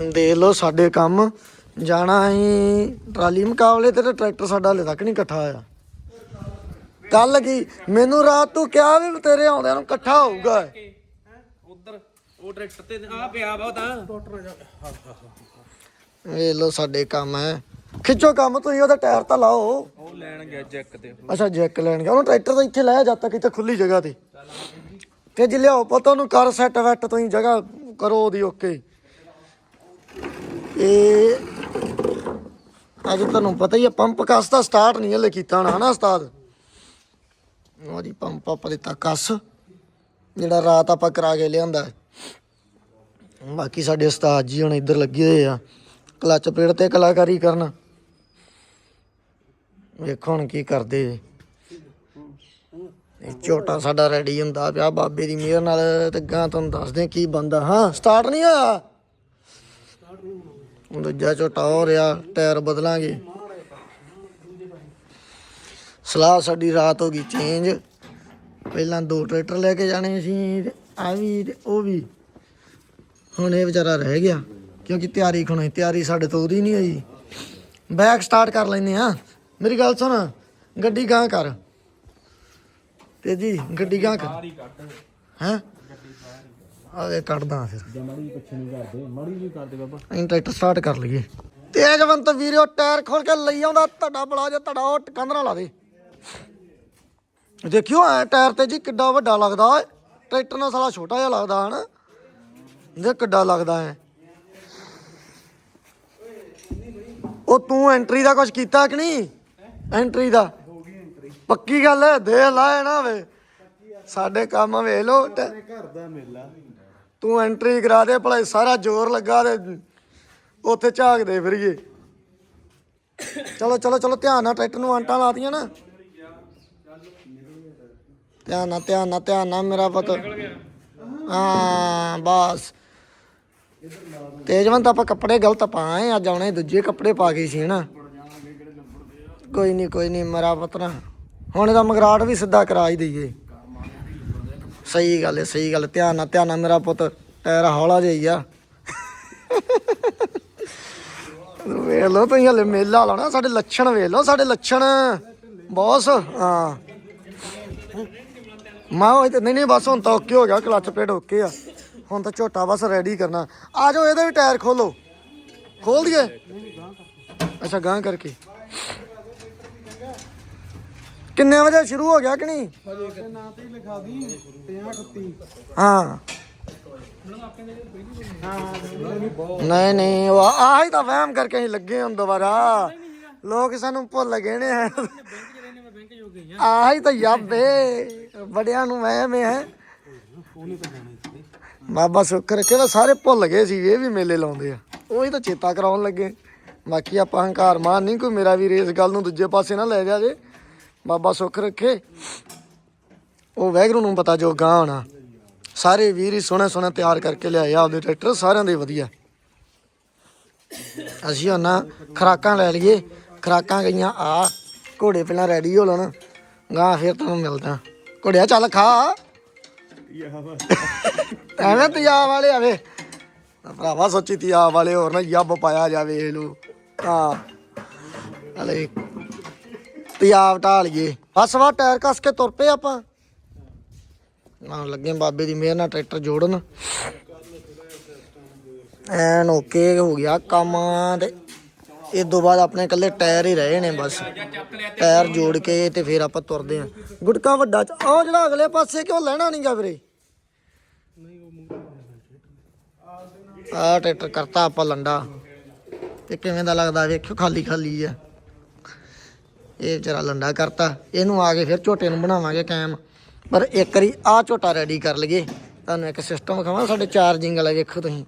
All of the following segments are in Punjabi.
ਦੇਖ ਲਓ ਸਾਡੇ ਕੰਮ। ਜਾਣਾ ਅਸੀਂ ਟਰਾਲੀ ਮੁਕਾਬਲੇ ਤੇ ਟਰੈਕਟਰ ਸਾਡਾ ਹਲੇ ਤੱਕ ਨਹੀਂ ਇਕੱਠਾ ਆਇਆ। ਕੱਲ ਕੀ? ਮੈਨੂੰ ਰਾਤ ਤੂੰ ਕਿਹਾ ਵੀ ਤੇਰੇ ਆਉਂਦਿਆਂ ਨੂੰ ਇਕੱਠਾ ਹੋਊਗਾ। ਉਧਰ ਉਹ ਟਰੈਕਟਰ ਤੇ ਆ ਪਿਆ ਵਾ ਤਾਂ। ਵੇਖ ਲਓ ਸਾਡੇ ਕੰਮ ਹੈ। ਖਿੱਚੋ ਕੰਮ ਤੁਸੀਂ ਉਹਦਾ ਟਾਇਰ ਤਾਂ ਲਾਓ। ਉਹ ਲੈਣ ਗਿਆ ਜੈਕ ਤੇ। ਅੱਛਾ ਜੈਕ ਲੈਣ ਗਿਆ। ਉਹਨੂੰ ਟਰੈਕਟਰ ਤਾਂ ਇੱਥੇ ਲਾਇਆ ਜਦ ਤੱਕ ਇੱਥੇ ਖੁੱਲੀ ਜਗ੍ਹਾ ਤੇ। ਤੇ ਜੇ ਲਿਆਓ ਪਤਾ ਉਹਨੂੰ ਕਰ ਸੈੱਟ ਵੈਟ ਤੁਸੀਂ ਜਗ੍ਹਾ ਕਰੋ ਉਹਦੀ ਓਕੇ ਇਹ ਅੱਜ ਤੁਹਾਨੂੰ ਪਤਾ ਹੀ ਆ, ਪੰਪ ਕਸ ਦਾ ਸਟਾਰਟ ਨਹੀਂ ਹਲੇ ਕੀਤਾ ਹਣਾ ਨਾ ਉਸਤਾਦ? ਉਹਦੀ ਪੰਪ ਆਪਾਂ ਦਿੱਤਾ ਕਸ। ਜਿਹੜਾ ਰਾਤ ਆਪਾਂ ਕਰਾ ਕੇ ਲਿਆਂਦਾ ਬਾਕੀ ਸਾਡੇ ਉਸਤਾਦ ਜੀ ਹੁਣ ਇੱਧਰ ਲੱਗੇ ਹੋਏ ਆ, ਕਲਚ ਪੇੜ ਤੇ ਕਲਾਕਾਰੀ ਕਰਨ। ਵੇਖੋ ਹੁਣ ਕੀ ਕਰਦੇ ਇਹ। ਝੋਟਾ ਸਾਡਾ ਰੈਡੀ ਹੁੰਦਾ ਪਿਆ, ਬਾਬੇ ਦੀ ਮਿਹਰ ਨਾਲ ਤੇ ਗਾਂ ਤੁਹਾਨੂੰ ਦੱਸਦੇ ਕੀ ਬੰਦਾ ਹਾਂ? ਸਟਾਰਟ ਨਹੀਂ ਹੋਇਆ? ਦੂਜਾ ਝੋਟਾ ਹੋ ਰਿਹਾ ਟਾਇਰ ਬਦਲਾਂਗੇ। ਸਲਾਹ ਸਾਡੀ ਰਾਤ ਹੋ ਗਈ ਚੇਂਜ ਪਹਿਲਾਂ ਦੋ ਟਰੈਕਟਰ ਲੈ ਕੇ ਜਾਣੇ ਸੀ ਤੇ ਆ ਵੀ ਤੇ ਉਹ ਵੀ। ਹੁਣ ਇਹ ਵਿਚਾਰਾ ਰਹਿ ਗਿਆ, ਕਿਉਂਕਿ ਤਿਆਰੀ ਖੁਣੇ ਤਿਆਰੀ ਸਾਡੇ ਤੋਂ ਉਹਦੀ ਨਹੀਂ ਹੋਈ। ਬੈਕ ਸਟਾਰਟ ਕਰ ਲੈਨੇ ਆ ਮੇਰੀ ਗੱਲ ਸੁਣ, ਗੱਡੀ ਗਾਂ ਕਰ। ਤੇ ਜੀ ਗੱਡੀ ਗਾਂ ਕਰ। ਹੀ? ਆਵੇ ਕੱਢਦਾ ਫਿਰ। ਜੇ ਮੜੀ ਪਿੱਛੇ ਨਹੀਂ ਕਰਦੇ ਮੜੀ ਨਹੀਂ ਕਰਦੇ ਬਾਬਾ। ਅਸੀਂ ਟਰੈਕਟਰ ਸਟਾਰਟ ਕਰ ਲਈਏ। ਤੇਜਵੰਤ ਵੀਰਿਓ ਟਾਇਰ ਖੋਲ ਕੇ ਲਈ ਆਉਂਦਾ ਤੁਹਾਡਾ ਬੜਾ ਜਿਹਾ ਤੁਹਾਡਾ ਉਹ ਕੰਧਰਾ ਲਾ ਦੇ। ਦੇਖਿਓ ਐ ਟਾਇਰ ਤੇ ਜੀ ਕਿੱਡਾ ਵੱਡਾ ਲੱਗਦਾ ਟਰੈਕਟਰ ਨਾਲ ਸਾਲਾ ਛੋਟਾ ਜਿਹਾ ਲੱਗਦਾ ਹਨ। ਦੇਖ ਕਿੱਡਾ ਲੱਗਦਾ ਹੈ ਉਹ ਤੂੰ ਐਂਟਰੀ ਦਾ ਕੁਝ ਕੀਤਾ ਕਿ ਨਹੀਂ? ਐਂਟਰੀ ਦਾ? ਪੱਕੀ ਗੱਲ ਹੈ ਦੇ ਲਾਏ ਨਾ ਵੇ ਸਾਡੇ ਕੰਮ ਵੇਖ ਲੋ ਘਰ ਦਾ ਮੇਲਾ। ਤੂੰ ਐਂਟਰੀ ਕਰਾ ਦੇ, ਭਲਾ ਸਾਰਾ ਜ਼ੋਰ ਲੱਗਾ ਤੇ ਉੱਥੇ ਝਾਕਦੇ ਫਿਰੀਏ। ਚਲੋ ਚਲੋ ਚਲੋ, ਧਿਆਨ ਨਾਲ ਟਰੈਕਟਰ ਨੂੰ ਆਂਟਾਂ ਲਾਤੀਆਂ ਨਾ। ਧਿਆਨ ਨਾਲ ਧਿਆਨ ਨਾਲ ਧਿਆਨ ਨਾਲ ਮੇਰਾ ਪੁੱਤ। ਹਾਂ, ਬਸ। ਤੇਜਵੰਤ, ਆਪਾਂ ਕੱਪੜੇ ਗਲਤ ਪਾਏ ਅੱਜ ਆਉਣੇ ਦੂਜੇ ਕੱਪੜੇ ਪਾ ਕੇ ਸੀ ਨਾ ਕੋਈ ਨਹੀਂ ਕੋਈ ਨਹੀਂ ਮੇਰਾ ਪੁੱਤ ਨਾ। ਹੁਣ ਇਹਦਾ ਮਗਰਾਟ ਵੀ ਸਿੱਧਾ ਕਰਾ ਹੀ ਦਈਏ। ਸਹੀ ਗੱਲ ਹੈ ਸਹੀ ਗੱਲ ਧਿਆਨ ਨਾਲ ਧਿਆਨ ਨਾਲ ਮੇਰਾ ਪੁੱਤ ਟਾਇਰ ਹੌਲਾ ਜਿਹਾ ਹੀ ਆ। ਵੇਖ ਲਓ ਤੁਸੀਂ ਹਲੇ ਮੇਲਾ ਲਾਉਣਾ, ਸਾਡੇ ਲੱਛਣ ਵੇਖ ਲਓ, ਸਾਡੇ ਲੱਛਣ। ਬੌਸ, ਹਾਂ। ਮਾ ਉਹ ਨਹੀਂ ਨਹੀਂ, ਬਸ ਹੁਣ ਤਾਂ ਓਕੇ ਹੋ ਗਿਆ, ਕਲੱਚ ਪਲੇਟ ਓਕੇ ਆ। ਹੁਣ ਤਾਂ ਝੋਟਾ ਬਸ ਰੈਡੀ ਕਰਨਾ। ਆ ਜਾਓ, ਇਹਦਾ ਵੀ ਟਾਇਰ ਖੋਲੋ। ਖੋਲ ਦਈਏ। ਅੱਛਾ ਗਾਂ ਕਰਕੇ। ਕਿੰਨੇ ਵਜੇ ਸ਼ੁਰੂ ਹੋ ਗਿਆ ਕਿ ਨਹੀਂ? ਹਜੇ ਨਾਂ ਤੇ ਹੀ। ਲਿਖਾ ਦੀ 50 ਹਾਂ ਨਹੀਂ ਨਹੀਂ, ਉਹ ਆਹੀ ਤਾਂ ਵਹਿਮ ਕਰਕੇ ਅਸੀਂ ਲੱਗੇ ਹਾਂ ਦੁਬਾਰਾ। ਲੋਕ ਸਾਨੂੰ ਭੁੱਲ ਗਏ ਨੇ। ਆਹੀ ਤਾਂ ਯਾਬੇ ਬੜਿਆਂ ਨੂੰ ਵਹਿਮ ਹੈ। ਬਾਬਾ ਸ਼ੁਕਰ ਰੱਖੇ ਤਾਂ ਸਾਰੇ ਭੁੱਲ ਗਏ ਸੀ, ਇਹ ਵੀ ਮੇਲੇ ਲਾਉਂਦੇ ਆ। ਉਹੀ ਤਾਂ ਚੇਤਾ ਕਰਾਉਣ ਲੱਗੇ। ਬਾਕੀ ਆਪਾਂ ਹੰਕਾਰ ਮਾਨ ਨਹੀਂ, ਕੋਈ ਮੇਰਾ ਵੀ ਇਸ ਗੱਲ ਨੂੰ ਦੂਜੇ ਪਾਸੇ ਨਾ ਲੈ ਜਾਵੇ। ਬਾਬਾ ਸੁੱਖ ਰੱਖੇ। ਉਹ ਵੈਗਰੂ ਨੂੰ ਪਤਾ ਜੋ ਗਾਂ ਹੋਣਾ ਸਾਰੇ ਵੀਰ ਹੀ ਸੋਹਣੇ ਸੋਹਣੇ ਤਿਆਰ ਕਰਕੇ ਲਿਆਏ ਆਪਦੇ ਟਰੈਕਟਰ, ਸਾਰਿਆਂ ਦੇ ਵਧੀਆ। ਅਸੀਂ ਹੁਣ ਖਰਾਕਾਂ ਲੈ ਲਈਏ। ਖਰਾਕਾਂ ਗਈਆਂ, ਆ ਘੋੜੇ ਪਹਿਲਾਂ ਰੈਡੀ ਹੋ ਲੈਣ। ਗਾਂ ਫਿਰ ਤੁਹਾਨੂੰ ਮਿਲਦਾ। ਘੋੜਿਆ, ਚੱਲ ਖਾ। ਐਵੇਂ ਤਿਆਬ ਵਾਲੇ ਆਵੇ ਭਰਾਵਾ ਸੱਚੀ ਤਿਆਬ ਵਾਲੇ ਹੋਰ ਨਾ, ਯੱਬ ਪਾਇਆ ਜਾਵੇ ਇਹ ਲੋ ਹਲੇ ਤਿਆਬ ਢਾਲੀਏ ਬਸ ਵਾ, ਟਾਇਰ ਕੱਸ ਕੇ ਤੁਰ ਪਏ ਆਪਾਂ। ਨਾ ਲੱਗੇ ਬਾਬੇ ਦੀ ਮਿਹਰ ਨਾਲ ਟਰੈਕਟਰ ਜੋੜਨ। ਐਨ ਓਕੇ ਹੋ ਗਿਆ ਕੰਮ ਤੇ ਇਹ ਤੋਂ ਬਾਅਦ ਆਪਣੇ ਇਕੱਲੇ ਟਾਇਰ ਹੀ ਰਹੇ ਨੇ ਬਸ। ਟਾਇਰ ਜੋੜ ਕੇ ਤੇ ਫਿਰ ਆਪਾਂ ਤੁਰਦੇ ਆਂ ਗੁਟਕਾ ਵੱਡਾ ਚ ਜਿਹੜਾ ਅਗਲੇ ਪਾਸੇ ਕਿਉਂ ਲੈਣਾ ਨਹੀਂਗਾ ਵੀਰੇ? ਆ ਟਰੈਕਟਰ ਕਰਤਾ ਆਪਾਂ ਲੰਡਾ। ਤੇ ਕਿਵੇਂ ਦਾ ਲੱਗਦਾ ਵੇਖਿਓ ਖਾਲੀ ਖਾਲੀ ਆ। ਇਹ ਵਿਚਾਰਾ ਲੰਡਾ ਕਰਤਾ। ਇਹਨੂੰ ਆ ਕੇ ਫਿਰ ਝੋਟੇ ਨੂੰ ਬਣਾਵਾਂਗੇ ਕਾਇਮ। ਪਰ ਇੱਕ ਵਾਰੀ ਆ ਝੋਟਾ ਰੈਡੀ ਕਰ ਲਈਏ। ਤੁਹਾਨੂੰ ਇੱਕ ਸਿਸਟਮ ਵਿਖਾਵਾਂ, ਸਾਡੇ ਚਾਰਜਿੰਗ ਵਾਲਾ ਵੇਖੋ ਤੁਸੀਂ।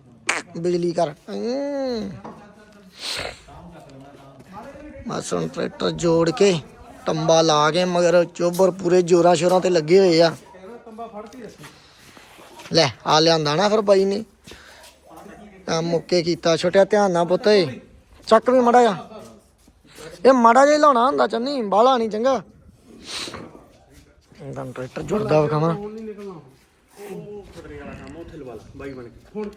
ਬਿਜਲੀ ਕਰ ਅਮ। ਟਰੈਕਟਰ ਜੋੜ ਕੇ ਟੰਬਾ ਲਾ ਕੇ ਮਗਰ ਚੋਬਰ ਪੂਰੇ ਜੋਰਾਂ ਸ਼ੋਰਾਂ ਤੇ ਲੱਗੇ ਹੋਏ ਆ। ਲੈ ਆ ਲਿਆਂਦਾ ਨਾ ਫਿਰ ਬਾਈ ਨੇ। ਕੰਮ ਮੁੱਕੇ ਕੀਤਾ। ਛੋਟਿਆ ਧਿਆਨ ਨਾਲ ਪੁੱਤ ਏ। ਚੱਕ ਵੀ ਮੜਾ ਆ ਇਹ ਮਾੜਾ ਜਿਹਾ ਲਾਉਣਾ ਹੁੰਦਾ ਚੰਨੀ, ਬਾਹਲਾ ਨਹੀਂ ਚੰਗਾ। ਇਹਦਾ ਟਰੈਕਟਰ ਜੁੜਦਾ ਵਿਖਾਵਾਂ। ਉਹ ਫਟਰੇ ਵਾਲਾ ਕੰਮ ਉੱਥੇ ਲਵਾ ਲਾ ਬਾਈ ਬਣ ਕੇ ਹੁਣ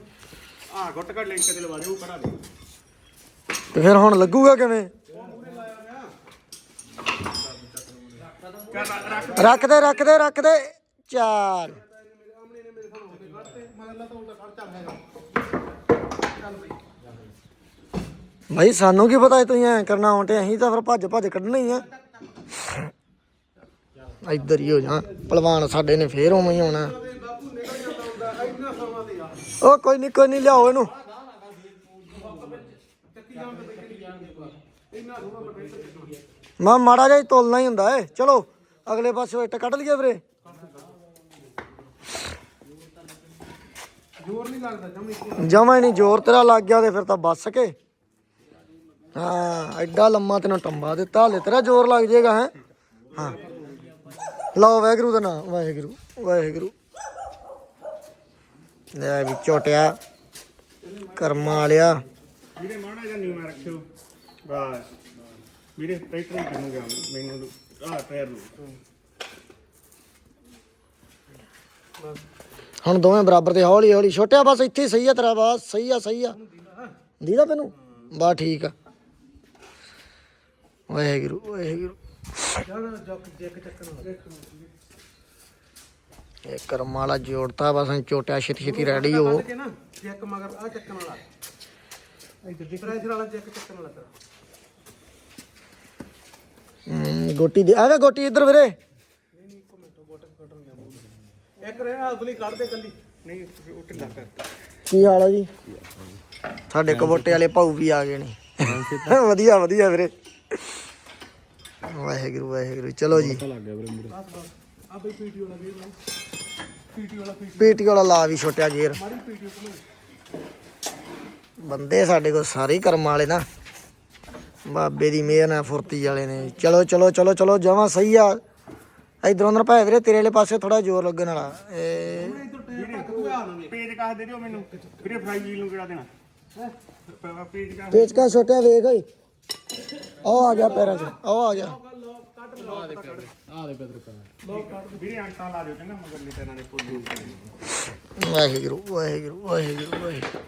ਆ ਗੁੱਟ ਘੜ ਲਿੰਕ ਤੇ ਲਵਾ ਦੇ ਉਹ ਕਢਾ ਦੇ ਤੇ ਫਿਰ ਹੁਣ ਲੱਗੂਗਾ ਕਿਵੇਂ? ਚੱਲ ਰੱਖ ਦੇ ਰੱਖ ਦੇ ਰੱਖ ਦੇ ਚਾਰ। ਭਾਈ ਸਾਨੂੰ ਕੀ ਪਤਾ ਸੀ ਤੁਸੀਂ ਐ ਕਰਨਾ ਹੁੰਦੇ ਅਸੀਂ ਤਾਂ ਫਿਰ ਭੱਜ ਭੱਜ ਕੱਢਣਾ ਹੀ ਆ। ਇੱਧਰ ਹੀ ਹੋ ਜਾ। ਪਹਿਲਵਾਨ ਸਾਡੇ ਨੇ ਫੇਰ ਉਵੇਂ ਹੀ ਆਉਣਾ। ਉਹ ਕੋਈ ਨਹੀਂ ਕੋਈ ਨਹੀਂ ਲਿਆਓ ਇਹਨੂੰ। ਮੈਂ ਮਾੜਾ ਜਿਹਾ ਤੋਲਣਾ ਹੀ ਹੁੰਦਾ ਏ। ਚਲੋ, ਅਗਲੇ ਪਾਸੇ ਇੱਟ ਕੱਢ ਲਈਏ ਵੀਰੇ। ਜ਼ੋਰ ਨਹੀਂ ਲੱਗਦਾ ਜਮਾ ਹੀ ਨਹੀਂ ਜ਼ੋਰ ਤੇਰਾ ਲੱਗ ਗਿਆ ਤੇ ਫਿਰ ਤਾਂ ਬੱਸ ਕੇ। ਹਾਂ ਐਡਾ ਲੰਮਾ ਤੈਨੂੰ ਟੰਬਾ ਦਿੱਤਾ ਹਲੇ ਤੇਰਾ ਜ਼ੋਰ ਲੱਗ ਜਾਏਗਾ ਹੈ। ਹਾਂ। ਲਓ ਵਾਹਿਗੁਰੂ ਦਾ ਨਾਮ ਵਾਹਿਗੁਰੂ ਵਾਹਿਗੁਰੂ। ਲੈ ਵੀ ਝੋਟਿਆ ਕਰਮਾਂ ਵਾਲਿਆ। ਵੀਰੇ ਮਾੜਾ ਜਿਹਾ ਨੀਵਾਂ ਰੱਖਿਓ। ਬਸ ਵੀਰੇ ਟਰੈਕਟਰ ਹੀ ਕਰੂੰਗਾ ਮੈਨੂੰ ਆ ਪੈਰ ਨੂੰ ਹੁਣ ਦੋਵੇਂ ਬਰਾਬਰ ਤੇ ਹੌਲੀ ਹੌਲੀ ਛੋਟਿਆ ਬਸ ਇੱਥੇ ਸਹੀ ਆ ਤੇਰਾ ਬਸ ਸਹੀ ਆ ਸਹੀ ਆ। ਦੀਦਾ ਤੈਨੂੰ? ਬਸ ਠੀਕ ਆ। ਵਾਹਿਗੁਰੂ ਵਾਹਿਗੁਰੂ। ਇਹ ਕਰਮ ਵਾਲਾ ਜੋੜਤਾ ਬਸ ਝੋਟਿਆ ਛੇਤੀ ਛੇਤੀ ਰੈਡੀ ਹੋ ਚੈੱਕ ਮਗਰ ਆ ਚੱਕਣ ਵਾਲਾ। ਇੱਧਰ ਦੀ ਪ੍ਰੈਸ਼ਰ ਵਾਲਾ ਚੈੱਕ ਚੱਕਣ ਵਾਲਾ ਤੇਰਾ ਗੋਟੀ ਦੇ ਆਵੇ ਗੋਟੀ ਇੱਧਰ ਵੀਰੇ। ਇੱਕ ਰਹਿ ਅਗਲੀ ਕੱਢ ਦੇ ਕੱਲੀ। ਨਹੀਂ ਉਹ ਢਿੱਲਾ ਕਰ। ਕੀ ਹਾਲ ਆ ਜੀ? ਸਾਡੇ ਕਬੋਟੇ ਵਾਲੇ ਭਾਊ ਵੀ ਆ ਗਏ ਨੇ। ਵਧੀਆ ਵਧੀਆ ਵੀਰੇ। ਵਾਹਿਗੁਰੂ ਵਾਹਿਗੁਰੂ। ਚਲੋ ਜੀ। ਆ ਬਈ ਪੀਟੀ ਵਾਲਾ ਲਾ ਪੀਟੀ ਵਾਲਾ ਪੀਟੀ ਪੀਟੀ ਵਾਲਾ ਲਾ ਵੀ ਛੋਟਿਆ ਗੇਰ ਮਾਰੀ ਪੀਟੀ ਕੋਲ। ਬੰਦੇ ਸਾਡੇ ਕੋਲ ਸਾਰੇ ਕਰਮ ਵਾਲੇ ਨਾ। ਬਾਬੇ ਦੀ ਮਿਹਰ ਨਾਲ ਫੁਰਤੀ ਵਾਲੇ ਨੇ। ਚਲੋ ਚਲੋ ਚਲੋ ਚਲੋ ਜਮਾਂ ਸਹੀ ਆ। ਇਧਰੋਂ ਅੰਦਰ ਭਾਵੇਂ ਵੀਰੇ ਤੇਰੇ ਵਾਲੇ ਪਾਸੇ ਥੋੜਾ ਜ਼ੋਰ ਲੱਗਣ ਵਾਲਾ। ਇਹ ਇੱਧਰ ਟਾਇਰ ਤੱਕ ਤੂੰ ਆ ਨਾ ਪੇਜ ਕਾਹ ਦੇ ਦਿਓ ਮੈਨੂੰ? ਵੀਰੇ ਫਰਾਈ ਵੀਲ ਨੂੰ ਕਿਹੜਾ ਦੇਣਾ? ਪੇਜ ਕਾਹ ਪੇਚਕਾ ਛੋਟਿਆ ਵੇਖ ਓਏ। ਉਹ ਆ ਗਿਆ ਪੈਰਾਂ 'ਚ ਉਹ ਆ ਗਿਆ। ਵੀਰੇ ਅੰਟਾ ਲਾ ਦਿਓ ਚੰਗਾ ਮਗਰ ਲੈ ਇਹਨਾਂ ਦੇ ਪੁੱਲ ਵਾਹਿਗੁਰੂ ਵਾਹਿਗੁਰੂ ਵਾਹਿਗੁਰੂ ਵਾਹਿਗੁਰੂ।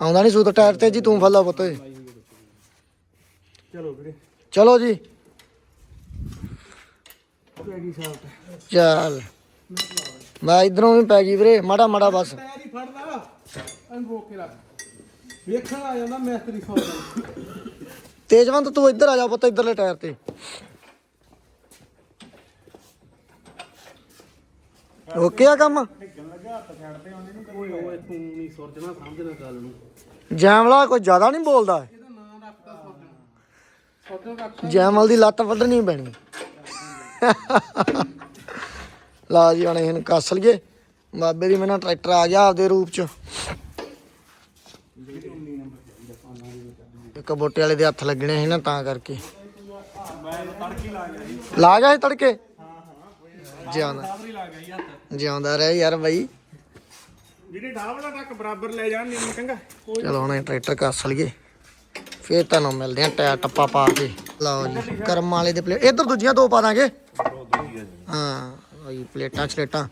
ਆਉਂਦਾ ਨਹੀਂ ਸੂਤ ਟਾਇਰ ਤੇ ਜੀ ਤੂੰ ਫੱਲਾ ਪੁੱਤ। ਚਲੋ ਵੀਰੇ। ਚਲੋ ਜੀ। ਸਾਫਟ ਚੱਲ। ਮੈਂ ਇਧਰੋਂ ਵੀ ਪੈ ਗਈ ਵੀਰੇ ਮਾੜਾ ਮਾੜਾ ਬਸ। ਟਾਇਰ ਹੀ ਫੜਦਾ ਇਹਨੂੰ ਰੋਕ ਕੇ ਰੱਖ। ਵੇਖਣ ਆ ਜਾਂਦਾ ਮਿਸਤਰੀ ਸੌ ਤੇਜਵੰਤ ਤੂੰ ਇੱਧਰ ਆ ਜਾ ਪੁੱਤ ਇੱਧਰਲੇ ਟਾਇਰ ਤੇ। ਓਕੇ ਆ ਕੰਮ? ਓਏ ਓਏ ਤੂੰ ਨਹੀਂ ਸੁਰਜਣਾ ਸਮਝਣਾ ਗੱਲ ਨੂੰ ਜੈਮਲਾ ਕੋਈ ਜ਼ਿਆਦਾ ਨਹੀਂ ਬੋਲਦਾ। ਇਹਦਾ ਨਾਮ ਰੱਖਦਾ ਸੁਰਜਣਾ ਸੁਰਜਣਾ ਰੱਖ ਜੈਮਲ ਦੀ ਲੱਤ ਵੱਢਣੀ ਪੈਣੀ। ਲਾ ਜੀ ਹੁਣ ਇਹਨੂੰ ਕੱਸ ਲਈਏ। ਬਾਬੇ ਦੀ ਮੈਨਾਂ ਟਰੈਕਟਰ ਆ ਗਿਆ ਆਪਦੇ ਰੂਪ ਚ। ਇੱਕ ਬੋਟੇ ਵਾਲੇ ਦੇ ਹੱਥ ਲੱਗਣੇ ਸੀ ਨਾ ਤਾਂ ਕਰਕੇ। ਲਾ ਗਿਆ ਸੀ ਤੜਕੇ? ਜਿਉਂਦਾ। ਜਿਉਂਦਾ ਰਹਿ ਯਾਰ ਬਾਈ। ਵੀਰੇ ਢਾਵਲਾ ਤੱਕ ਬਰਾਬਰ ਲੈ ਜਾਣ ਨਹੀਂ ਚੰਗਾ। ਚਲੋ ਹੁਣ ਇਹ ਟਰੈਕਟਰ ਕੱਸ ਲਈਏ। ਫੇਰ ਤੁਹਾਨੂੰ ਮਿਲਦੇ ਆ ਟਾਇਰ ਟੱਪਾ ਪਾ ਕੇ। ਲਓ ਜੀ, ਕਰਮ ਵਾਲੇ ਦੇ ਪਲੇਟ। ਇੱਧਰ ਦੂਜੀਆਂ ਦੋ ਪਾ ਦਾਂਗੇ। ਹਾਂ ਉਹੀ ਪਲੇਟਾਂ ਛਲੇਟਾਂ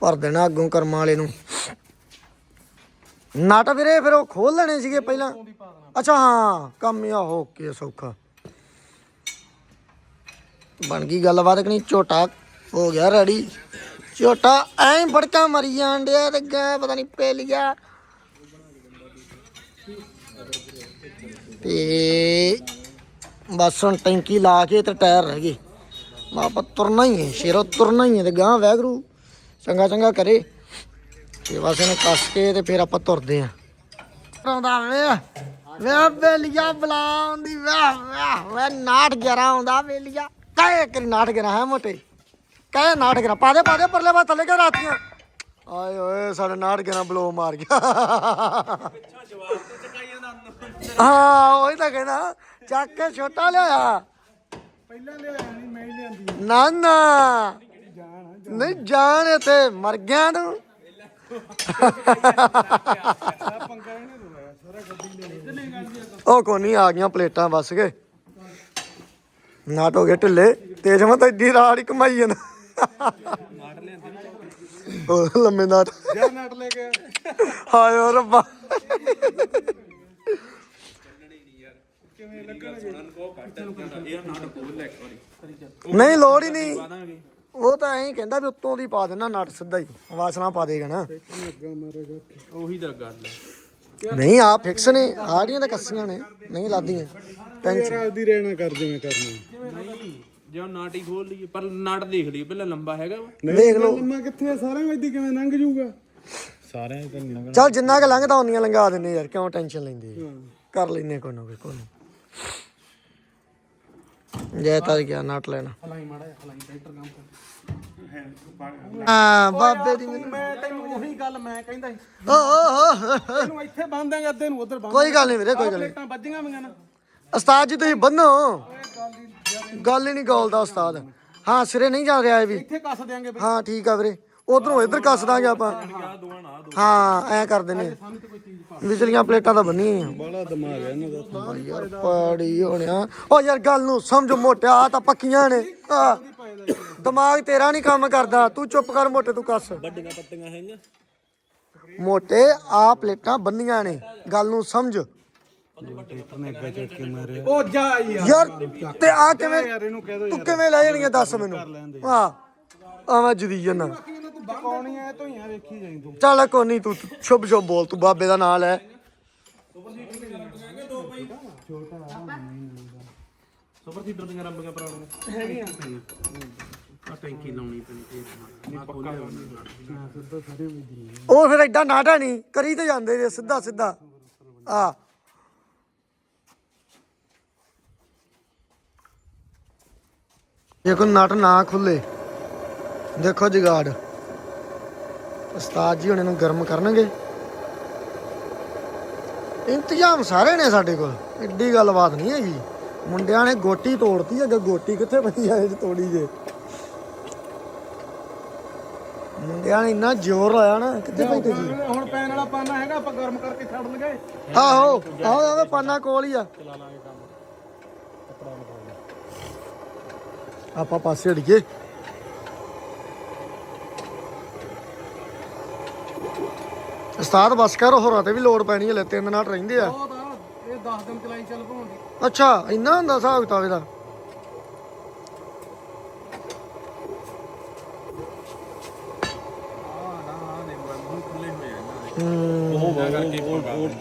ਭਰ ਦੇਣਾ ਅੱਗੋਂ ਕਰਮ ਵਾਲੇ ਨੂੰ। ਨਟ ਵੀਰੇ, ਫਿਰ ਉਹ ਖੋਲ ਲੈਣੇ ਸੀਗੇ ਪਹਿਲਾਂ। ਅੱਛਾ, ਹਾਂ, ਕੰਮ ਆ ਹੋ ਕੇ ਸੌਖਾ। ਬਣ ਗਈ ਗੱਲਬਾਤ ਕਿ ਨਹੀਂ? ਝੋਟਾ ਹੋ ਗਿਆ ਰੈਡੀ ਝੋਟਾ ਐਂ ਫੜਕਾ ਮਰੀ ਜਾਣ ਡਿਆ ਤੇ ਗਾਂ ਪਤਾ ਨਹੀਂ ਪੇ ਤੇ ਬਸ ਹੁਣ ਟੈਂਕੀ ਲਾ ਕੇ ਤੇ ਟਾਇਰ ਰਹਿ ਗਏ। ਆਪਾਂ ਤੁਰਨਾ ਹੀ ਹੈ, ਸ਼ੇਰੋ ਤੁਰਨਾ ਹੀ ਹੈ ਤੇ ਗਾਂ ਵੈਗਰੂ, ਚੰਗਾ ਚੰਗਾ ਕਰੇ। ਤੇ ਬਸ ਇਹਨੂੰ ਕੱਸ ਕੇ ਤੇ ਫਿਰ ਆਪਾਂ ਤੁਰਦੇ ਆਂ ਆਉਂਦਾ ਵੇ ਵੇ ਬੇਲੀਆ ਬਲਾਉਂਦੀ ਵਾਹ ਵਾਹ ਵੇ ਨਾਟ ਗਿਆਰਾ ਆਉਂਦਾ ਬੇਲੀਆ। ਕਾਏ ਕਰੀ ਨਾਟ ਗਿਆਰਾ ਹੈ ਮੋਟੇ। ਕਾਏ ਨਾਟ ਗਿਆਰਾ, ਪਾ ਦੇ ਪਾ ਦੇ, ਪਰਲੇ ਬਾ ਥੱਲੇ ਕਿ ਰਾਤੀਆਂ? ਆਏ ਓਏ ਸਾਡੇ ਨਾਟ ਗਿਆਰਾ ਬਲੋ ਮਾਰ ਗਿਆ। ਹਾਂ ਉਹੀ ਤਾਂ ਕਹਿੰਦਾ ਚੱਕ ਕੇ ਛੋਟਾ ਲਿਆ ਪਹਿਲਾਂ ਲਿਆਇਆ ਨਹੀਂ ਮੈਂ ਹੀ ਲਿਆਂਦੀ ਨਾ ਨਾ। ਨਹੀਂ ਜਾਣ ਇੱਥੇ ਮਰ ਗਿਆ ਤੂੰ। ਲਈ ਉਹ ਕੋਈ ਨਹੀਂ ਆ ਗਈਆਂ ਪਲੇਟਾਂ ਬਸ ਕੇ। ਨਾਟ ਹੋ ਗਏ ਢਿੱਲੇ ਤੇਜ ਮੈਂ ਤਾਂ ਇੱਡੀ ਰਾੜ ਹੀ ਕਮਾਈ ਜਾਂਦਾ। ਉਹ ਲੰਮੇ ਨਾਟ। ਜਾਂ ਨਟ ਲੈ ਕੇ ਹਾਏ ਓ ਰੱਬਾ। ਸੁਣਨ ਕੋ ਕੱਟ ਇਹ ਨਾਟ ਖੋਲ ਲੈ ਇੱਕ ਵਾਰੀ। ਨਹੀਂ ਲੋੜ ਹੀ ਨਹੀਂ। ਪਾਦਾਂਗੇ ਉਹ ਤਾਂ ਐਂ ਹੀ ਕਹਿੰਦਾ ਵੀ ਉੱਤੋਂ ਦੀ ਪਾ ਦੇਣਾ ਨਟ ਸਿੱਧਾ ਹੀ। ਵਾਸਨਾ ਪਾ ਦੇਗਾ ਨਾ ਉਹੀ ਤਾਂ ਗੱਲ ਹੈ। ਨਹੀਂ ਆ ਫਿਕਸ ਨੇ। ਆੜੀਆਂ ਤਾਂ ਕੱਸੀਆਂ ਨੇ। ਨਹੀਂ ਲਾਦੀਆਂ। ਟੈਂਸ਼ਨ ਆਪਦੀ ਰਹਿਣਾ ਕਰ ਜਿਵੇਂ ਕਰਨੀ। ਨਹੀਂ ਜੇ ਉਹ ਨਾਟ ਹੀ ਖੋਲ ਲਈਏ। ਪਰ ਨਾਟ ਦੇਖ ਲਈਏ। ਪਹਿਲਾਂ ਲੰਬਾ ਹੈਗਾ ਵਾ। ਦੇਖ ਲਓ। ਲੰਮਾ ਕਿੱਥੇ ਆ? ਸਾਰਿਆਂ ਵਿੱਚ ਕਿਵੇਂ ਲੰਘ ਜਾਊਗਾ? ਸਾਰਿਆਂ ਤਾਂ ਨਹੀਂ ਲੰਘ ਚੱਲ ਜਿੰਨਾ ਕੁ ਲੰਘਦਾ ਉਹਨੀਆਂ ਲੰਘਾ ਦਿੰਨੇ ਯਾਰ। ਕਿਉਂ ਟੈਨਸ਼ਨ ਲੈਂਦੇ ਕਰ ਲੈਨੇ ਕੋਈ ਨਾ ਕੋਈ ਕੋਈ ਨਾ। ਜੈ ਤਾਂ ਗਿਆ ਨਟ ਲੈਣਾ। ਹਲਾਈ ਮਾੜਾ ਜਿਹਾ, ਹਲਾਈ ਟਰੈਕਟਰ ਕੰਮ ਕਰ। ਹਾਂ ਬਾਬੇ ਦੀ ਮੈਨੂੰ ਮੈਂ ਤੈਨੂੰ ਉਹੀ ਗੱਲ ਮੈਂ ਕਹਿੰਦਾ ਸੀ। ਓ ਓ। ਇਹਨੂੰ ਇੱਥੇ ਬੰਨ ਦਾਂਗੇ ਅੱਧੇ ਨੂੰ ਉਧਰ ਬੰਨ ਕੋਈ ਗੱਲ ਨਹੀਂ ਵੀਰੇ ਕੋਈ ਗੱਲ ਨਹੀਂ ਪਲੇਟਾਂ ਵੱਜੀਆਂ ਵੀਆਂ ਨਾ। ਉਸਤਾਦ ਜੀ ਤੁਸੀਂ ਬੰਨੋ ਗੱਲ ਹੀ ਨਹੀਂ ਗੋਲਦਾ ਉਸਤਾਦ। ਹਾਂ ਸਿਰੇ ਨਹੀਂ ਜਾ ਰਿਹਾ ਇਹ ਵੀ। ਇੱਥੇ ਕੱਸ ਬਈ। ਹਾਂ ਠੀਕ ਆ ਵੀਰੇ। ਉਧਰੋਂ ਇੱਧਰ ਕੱਸ ਦਾਂਗੇ ਆਪਾਂ। ਹਾਂ ਐ ਕਰ ਦਿੰਨੇ ਵਿਚਲੀਆਂ ਪਲੇਟਾਂ ਤਾਂ ਬੰਨੀਆਂ ਹੀ ਬੜਾ ਦਿਮਾਗ ਹੈ ਇਹਨਾਂ ਦਾ। ਆ ਯਾਰ ਪਾੜੀ ਹੋਣਿਆ ਓ ਯਾਰ ਗੱਲ ਨੂੰ ਸਮਝ ਮੋਟਿਆ ਆ ਤਾਂ ਪੱਕੀਆਂ ਨੇ। ਦਿਮਾਗ ਤੇਰਾ ਨਹੀਂ ਕੰਮ ਕਰਦਾ। ਤੂੰ ਚੁੱਪ ਕਰ ਮੋਟੇ ਤੂੰ ਕੱਸ। ਵੱਡੀਆਂ ਪੱਤੀਆਂ ਹੈਗੀਆਂ। ਮੋਟੇ ਆ ਪਲੇਟਾਂ ਬੰਨੀਆਂ ਨੇ। ਗੱਲ ਨੂੰ ਸਮਝ। ਉਹ ਜਾ ਯਾਰ। ਤੇ ਆ ਕਿਵੇਂ ਤੂੰ ਕਿਵੇਂ ਲੈ ਜਾਣੀਆਂ ਦੱਸ ਮੈਨੂੰ? ਆ ਆ ਮੈਂ ਜਦੀ ਜਨਾ। ਤੂੰ ਪਾਉਣੀ ਐ ਧੋਈਆਂ ਵੇਖੀ ਜਾਈਂ ਤੂੰ। ਚੱਲ ਕੋਈ ਨਹੀਂ ਤੂੰ ਸ਼ੁਭ ਸ਼ੁਭ ਬੋਲ ਤੂੰ ਬਾਬੇ ਦਾ ਨਾਮ ਲੈ। ਸੁਪਰ ਸੀਡਰ ਦੀਆਂ ਰੰਬੀਆਂ ਪੁਰਾਣੀਆਂ ਹੈਗੀਆਂ। ਆ ਟੈਂਕੀ ਲਾਉਣੀ ਪੈਣੀ ਤੇ ਆ ਖੋਲਿਆ ਉਹ ਫਿਰ ਐਡਾ ਨਾਟਾ ਨਹੀਂ ਕਰੀ ਤੇ ਜਾਂਦੇ ਜੇ ਸਿੱਧਾ ਸਿੱਧਾ। ਆ। ਜੇ ਕੋਈ ਨਟ ਨਾ ਖੁੱਲੇ ਦੇਖੋ ਜਗਾੜ। ਉਸਤਾਦ ਜੀ ਹੁਣ ਇਹਨੂੰ ਗਰਮ ਕਰਨਗੇ। ਇੰਤਜ਼ਾਮ ਸਾਰੇ ਨੇ ਸਾਡੇ ਕੋਲ ਐਡੀ ਗੱਲਬਾਤ ਨਹੀਂ ਹੈਗੀ। ਮੁੰਡਿਆਂ ਨੇ ਗੋਟੀ ਤੋੜਤੀ ਅੱਗੇ ਗੋਟੀ ਕਿੱਥੇ ਪਈ ਆ ਇਹ 'ਚ ਤੋੜੀ ਜੇ ਮੁੰਡਿਆਂ ਨੇ ਇੰਨਾ ਜ਼ੋਰ ਲਾਇਆ ਨਾ ਕਿੱਥੇ ਪਈ ਤੇ ਜੀ ਹੁਣ ਪੈਨ ਵਾਲਾ ਪਾਣਾ ਹੈਗਾ ਆਪਾਂ ਗਰਮ ਕਰਕੇ ਛੱਡ ਲਗੇ ਆਹੋ ਆਹੋ ਆਵੇ ਪਾਨਾ ਕੋਲ ਹੀ ਆ। ਆਪਾਂ ਪਾਸੇ ਹਟੀਏ ਉਸਤਾਦ ਬਸ ਕਰ ਹੋਰਾਂ ਤੇ ਵੀ ਲੋੜ ਪੈਣੀ ਹੈ ਲੈ ਤਿੰਨ ਨਾਟ ਰਹਿੰਦੇ ਆ। ਬਹੁਤ ਆ ਇਹ 10 ਦਿਨ ਚਲਾਈ ਚੱਲ ਪਾਉਂਦੀ ਅੱਛਾ ਇੰਨਾ ਹੁੰਦਾ ਹਿਸਾਬ ਕਿਤਾਬ ਇਹਦਾ?